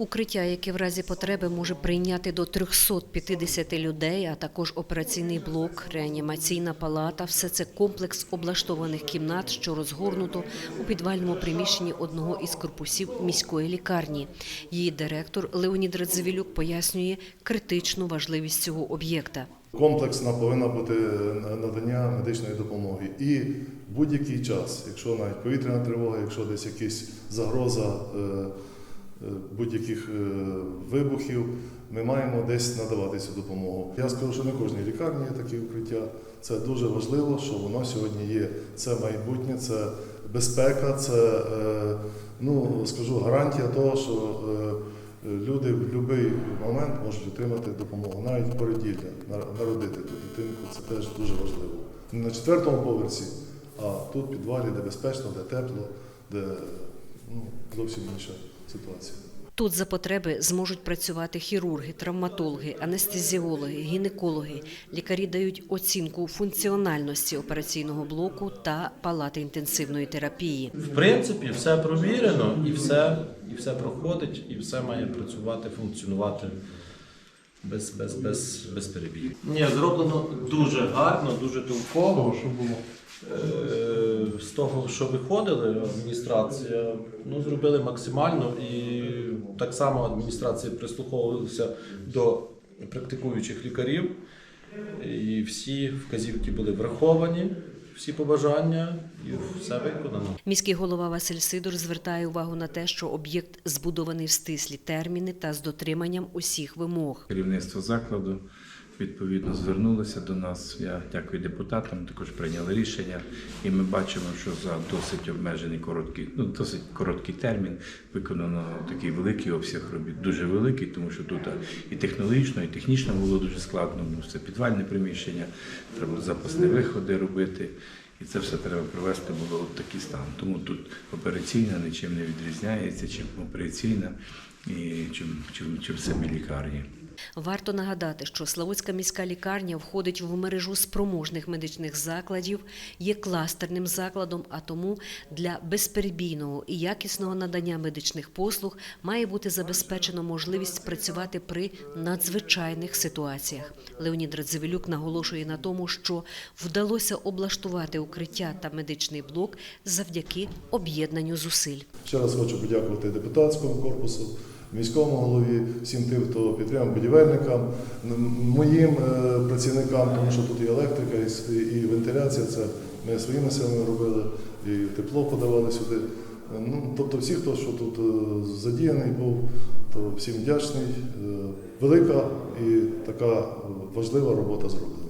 Укриття, яке в разі потреби може прийняти до 350 людей, а також операційний блок, реанімаційна палата – все це комплекс облаштованих кімнат, що розгорнуто у підвальному приміщенні одного із корпусів міської лікарні. Її директор Леонід Радзивілюк пояснює критичну важливість цього об'єкта. Комплексна повинна бути надання медичної допомоги. І в будь-який час, якщо навіть повітряна тривога, якщо десь якась загроза е, е, будь-яких е, вибухів, ми маємо десь надавати цю допомогу. Я скажу, що не кожній лікарні є такі укриття. Це дуже важливо, що воно сьогодні є. Це майбутнє, це безпека, це е, ну скажу гарантія того, що. е, Люди в будь-який момент можуть отримати допомогу, навіть породілля, народити ту дитинку, це теж дуже важливо. Не на четвертому поверсі, а тут підвалі, де безпечно, де тепло, де ну, зовсім інша ситуація. Тут за потреби зможуть працювати хірурги, травматологи, анестезіологи, гінекологи. Лікарі дають оцінку функціональності операційного блоку та палати інтенсивної терапії. В принципі, все провірено і все, і все проходить, і все має працювати, функціонувати без, без, без, без перебігів. Ні, зроблено дуже гарно, дуже толково. Що було? З того, що виходили, адміністрація ну, зробили максимально, і так само адміністрація прислуховувалася до практикуючих лікарів, і всі вказівки були враховані, всі побажання, і все виконано. Міський голова Василь Сидор звертає увагу на те, що об'єкт збудований в стислі терміни та з дотриманням усіх вимог. Керівництво закладу відповідно звернулося до нас. Я дякую депутатам, також прийняли рішення, і ми бачимо, що за досить обмежений короткий, ну досить короткий термін виконано такий великий обсяг робіт, дуже великий, тому що тут і технологічно, і технічно було дуже складно. Ну, це підвальне приміщення, треба запасні виходи робити. І це все треба привести було в такий стан. Тому тут операційна нічим не відрізняється, чим операційна і чим, чим, чим самі лікарні. Варто нагадати, що Славутська міська лікарня входить в мережу спроможних медичних закладів, є кластерним закладом, а тому для безперебійного і якісного надання медичних послуг має бути забезпечено можливість працювати при надзвичайних ситуаціях. Леонід Радзивилюк наголошує на тому, що вдалося облаштувати укриття та медичний блок завдяки об'єднанню зусиль. Ще раз хочу подякувати депутатському корпусу, міському голові, всім тим, хто підтримав будівельникам, моїм е, працівникам, тому що тут і електрика, і вентиляція. Це ми своїми силами робили, і тепло подавали сюди. Е, Ну, тобто всі, хто що тут е, задіяний був, то всім вдячний. Велика і така важлива робота зроблена.